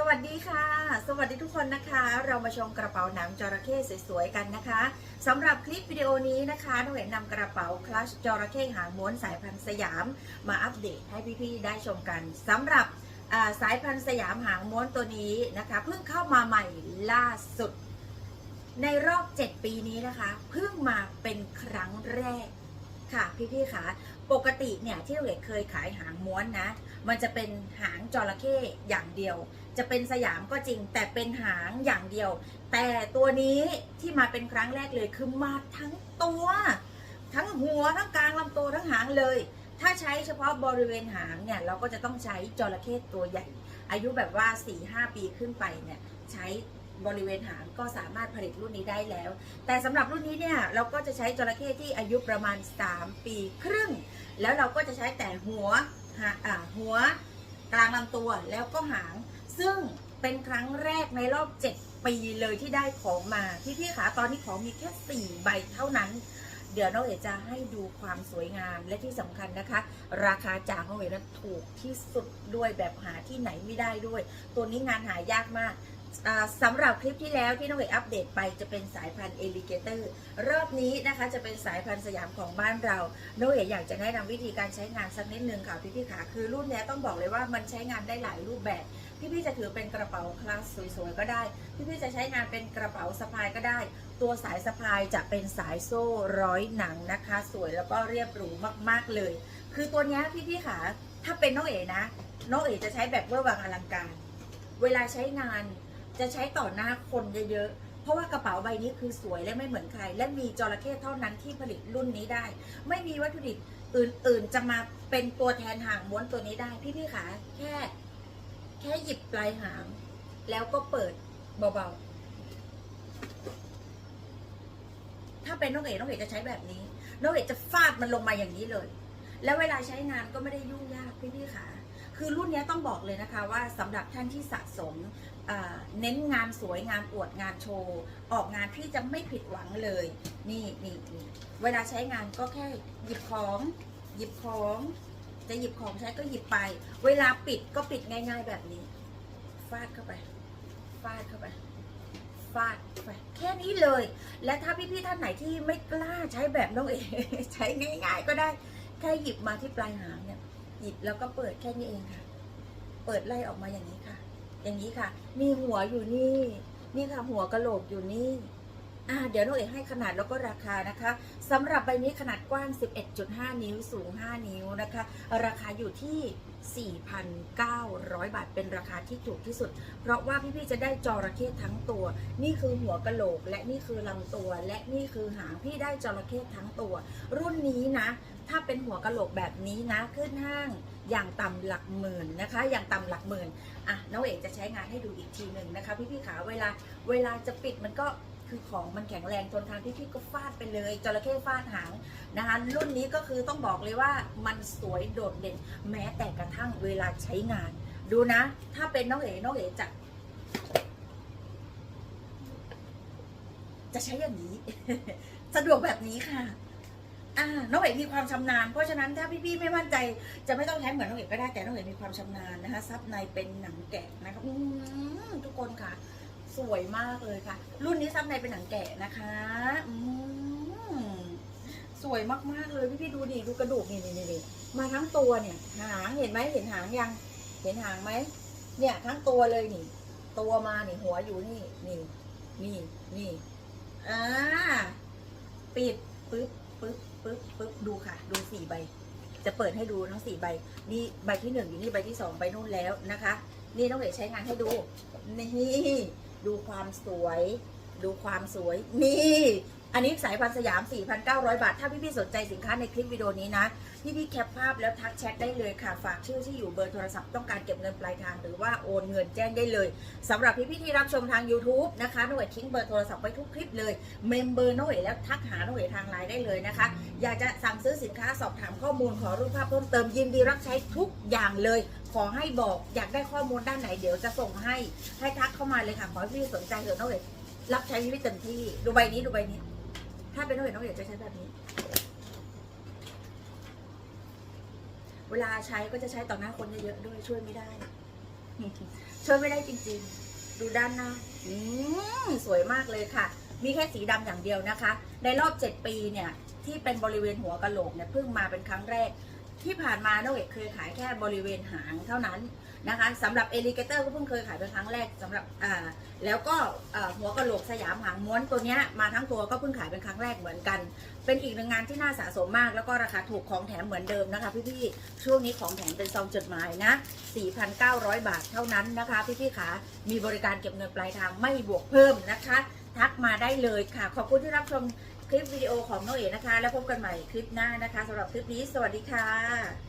สวัสดีค่ะ สวัสดีทุกคนนะคะ เรามาชมกระเป๋าหนังจระเข้สวยๆกันนะคะสำหรับคลิปวิดีโอนี้นะคะน้องเห็นนำกระเป๋าคลัชจระเข้หางม้วนสายพันธุ์สยาม มาอัปเดตให้พี่ๆได้ชมกันสำหรับสายพันธุ์สยามหางม้วนตัวนี้นะคะเพิ่งเข้ามาใหม่ล่าสุด ในรอบ 7 ปีนี้นะคะเพิ่งมาเป็นครั้งแรกค่ะพี่ๆค่ะปกติเนี่ยที่เราเคยขายหางม้วนนะ มันจะเป็นหางจระเข้อย่างเดียว จะเป็นสยามก็จริง แต่เป็นหางอย่างเดียว แต่ตัวนี้ที่มาเป็นครั้งแรกเลยคือมาทั้งตัว ทั้งหัวทั้งกลางลำตัวทั้งหางเลย ถ้าใช้เฉพาะบริเวณหางเนี่ยเราก็จะต้องใช้จระเข้ตัวใหญ่ อายุแบบว่า 4-5 ปีขึ้นไปเนี่ยใช้บริเวณหางก็สามารถผลิตรุ่นนี้ได้แล้ว แต่สำหรับรุ่นนี้เนี่ยเราก็จะใช้จระเข้ที่อายุประมาณ 3 ปีครึ่ง แล้วเราก็จะใช้แต่หัวหหัวกลางลำตัวแล้วก็หาง ซึ่งเป็นครั้งแรกในรอบ 7 ปีเลยที่ได้ของมา พี่ๆขาตอนนี้ของมีแค่ 4 ใบเท่านั้น เดี๋ยวน้องเอ๋จะให้ดูความสวยงามและที่สำคัญนะคะ ราคาจากน้องเอ๋นั้นถูกที่สุดด้วยแบบหาที่ไหนไม่ได้ด้วย ตัวนี้งานหายากมาก สำหรับคลิปที่แล้วที่น้องเอ๋อัปเดตไปจะเป็นสายพันธุ์เอลิเกเตอร์รอบนี้นะคะจะเป็นสายพันธุ์สยามของบ้านเรา น้องเอ๋อยากจะแนะนำวิธีการใช้งานสักนิดนึงค่ะพี่ๆขาคือรุ่นนี้ต้องบอกเลยว่ามันใช้งานได้หลายรูปแบบ พี่ๆจะถือเป็นกระเป๋าคลาสสวยๆก็ได้ พี่ๆจะใช้งานเป็นกระเป๋าสะพายก็ได้ ตัวสายสะพายจะเป็นสายโซ่ร้อยหนังนะคะ สวยแล้วก็เรียบหรูมากๆเลย คือตัวนี้ยพี่ขาถ้าเป็นน้องเอ๋นะน้องเอ๋จะใช้แบบเวอร์วังอลังการ เวลาใช้งาน จะใช้ต่อหน้าคนเยอะๆ เพราะว่ากระเป๋าใบนี้คือสวยและไม่เหมือนใคร และมีจระเข้เท่านั้นที่ผลิตรุ่นนี้ได้ ไม่มีวัตถุดิบอื่นๆ จะมาเป็นตัวแทนหางม้วนตัวนี้ได้ พี่ๆขาแค่ แค่หยิบปลายหาง แล้วก็เปิดเบาๆ ถ้าเป็นน้องเอ๋น้องเอ๋จะใช้แบบนี้ น้องเอ๋จะฟาดมันลงมาอย่างนี้เลย แล้วเวลาใช้งานก็ไม่ได้ยุ่งยากพี่ๆค่ะ คือรุ่นนี้ต้องบอกเลยนะคะว่าสำหรับท่านที่สะสมเน้นงานสวยงานอวดงานโชว์ ออกงานที่จะไม่ผิดหวังเลย นี่นี่นี่เวลาใช้งานก็แค่หยิบของ หยิบของ จะหยิบของใช้ก็หยิบไป เวลาปิดก็ปิดง่าย ๆแบบนี้ ฟาดเข้าไป ฟาดเข้าไป ฟาดไปแค่นี้เลย และถ้าพี่ๆท่านไหนที่ไม่กล้าใช้แบบน้องเอใช้ง่าย ๆ ก็ได้แค่หยิบมาที่ปลายหางเนี่ย หยิบแล้วก็เปิดแค่นี้เองค่ะ เปิดไล่ออกมาอย่างนี้ค่ะ อย่างนี้ค่ะ มีหัวอยู่นี่ นี่ค่ะ หัวกะโหลกอยู่นี่อ่าเดี๋ยวน้องเอกให้ขนาดแล้วก็ราคานะคะสำหรับใบนี้ขนาดกว้าง 11.5 นิ้วสูง 5 นิ้วนะคะ ราคาอยู่ที่ 4,900 บาทเป็นราคาที่ถูกที่สุด เพราะว่าพี่ๆจะได้จระเข้ทั้งตัว นี่คือหัวกะโหลก และนี่คือลำตัว และนี่คือหางพี่ได้จระเข้ทั้งตัว รุ่นนี้นะ ถ้าเป็นหัวกะโหลกแบบนี้นะขึ้นห้างอย่างต่ำหลักหมื่นนะคะ อย่างต่ำหลักหมื่นอะน้องเอกจะใช้งานให้ดูอีกทีหนึ่งนะคะ พี่ๆขาเวลาเวลาจะปิดมันก็คือของมันแข็งแรงทนทานพี่ก็ฟาดไปเลยจระเข้ฟาดหางนะคะรุ่นนี้ก็คือต้องบอกเลยว่ามันสวยโดดเด่นแม้แต่กระทั่งเวลาใช้งาน ดูนะ ถ้าเป็นน้องเอ๋น้องเอ๋จะจะใช้อย่างนี้ สะดวกแบบนี้ค่ะ อ่าน้องเอ๋มีความชำนาญ เพราะฉะนั้นถ้าพี่ๆไม่มั่นใจ จะไม่ต้องใช้เหมือนน้องเอ๋ก็ได้แต่น้องเอ๋มีความชำนาญนะคะซับในเป็นหนังแกะนะคะอืมทุกคนค่ะ สวยมากเลยค่ะ รุ่นนี้ซับในเป็นหนังแกะนะคะอืสวยมากๆเลยพี่ๆดูดิดูกระดูกนี่นี่นี่มาทั้งตัวเนี่ยหางเห็นไหมเห็นหางยัง เห็นหางไหมเนี่ยทั้งตัวเลยนี่ ตัวมานี่หัวอยู่นี่นี่นี่นี่อ่าปิดปึ๊บ ดูสี่ใบ จะเปิดให้ดูทั้งสี่ใบ นี่ใบที่หนึ่งอยู่นี่ใบที่สองใบนู่นแล้วนะคะ นี่ต้องเอ๋ใช้งานให้ดู นี่ ดูความสวย ดูความสวย นี่ อันนี้สายพันสยาม 4,900 บาท ถ้าพี่ๆสนใจสินค้าในคลิปวิดีโอนี้นะ พี่ๆแคปภาพแล้วทักแชทได้เลยค่ะ ฝากชื่อที่อยู่เบอร์โทรศัพท์ต้องการเก็บเงินปลายทาง หรือว่าโอนเงินแจ้งได้เลยสำหรับพี่ๆที่รับชมทาง YouTube นะคะน้องเอ๋ทิ้งเบอร์โทรศัพท์ไว้ทุกคลิปเลยเมมเบอร์น้องเอ๋แล้วทักหาน้องเอ๋ทางไลน์ได้เลยนะคะ อยากจะสั่งซื้อสินค้าสอบถามข้อมูลขอรูปภาพเพิ่มเติมยินดีรับใช้ทุกอย่างเลยขอให้บอกอยากได้ข้อมูลด้านไหนเดี๋ยวจะส่งให้ให้ทักเข้ามาเลยค่ะขอให้พี่สนใจเถอะน้องเอ๋รับใช้ชีวิตเต็มที่ดูใบนี้ดูใบนี้ ถ้าเป็นน้องเอ๋น้องเอ๋จะใช้แบบนี้ เวลาใช้ก็จะใช้ต่อหน้าคนเยอะๆด้วยช่วยไม่ได้ ช่วยไม่ได้จริง ๆ ดูด้านหน้าอืมสวยมากเลยค่ะ มีแค่สีดำอย่างเดียวนะคะ ในรอบ7ปีเนี่ย ที่เป็นบริเวณหัวกะโหลกเนี่ยเพิ่งมาเป็นครั้งแรก ที่ผ่านมาน้องเอกเคยขายแค่บริเวณหางเท่านั้น นะคะสำหรับเอลิเกเตอร์ก็เพิ่งเคยขายเป็นครั้งแรกสำหรับอ่าแล้วก็หัวกะโหลกสยามหางม้วนตัวเนี้ยมาทั้งตัวก็เพิ่งขายเป็นครั้งแรกเหมือนกัน เป็นอีกหนึ่งงานที่น่าสะสมมาก แล้วก็ราคาถูกของแถมเหมือนเดิมนะคะ พี่ๆช่วงนี้ของแถมเป็นซองจดหมายนะ 4,900 บาทเท่านั้นนะคะ พี่ๆขามีบริการเก็บเงินปลายทางไม่บวกเพิ่มนะคะ ทักมาได้เลยค่ะ ขอบคุณที่รับชมคลิปวิดีโอของน้องเอ๋นะคะ แล้วพบกันใหม่คลิปหน้านะคะสำหรับคลิปนี้ สวัสดีค่ะ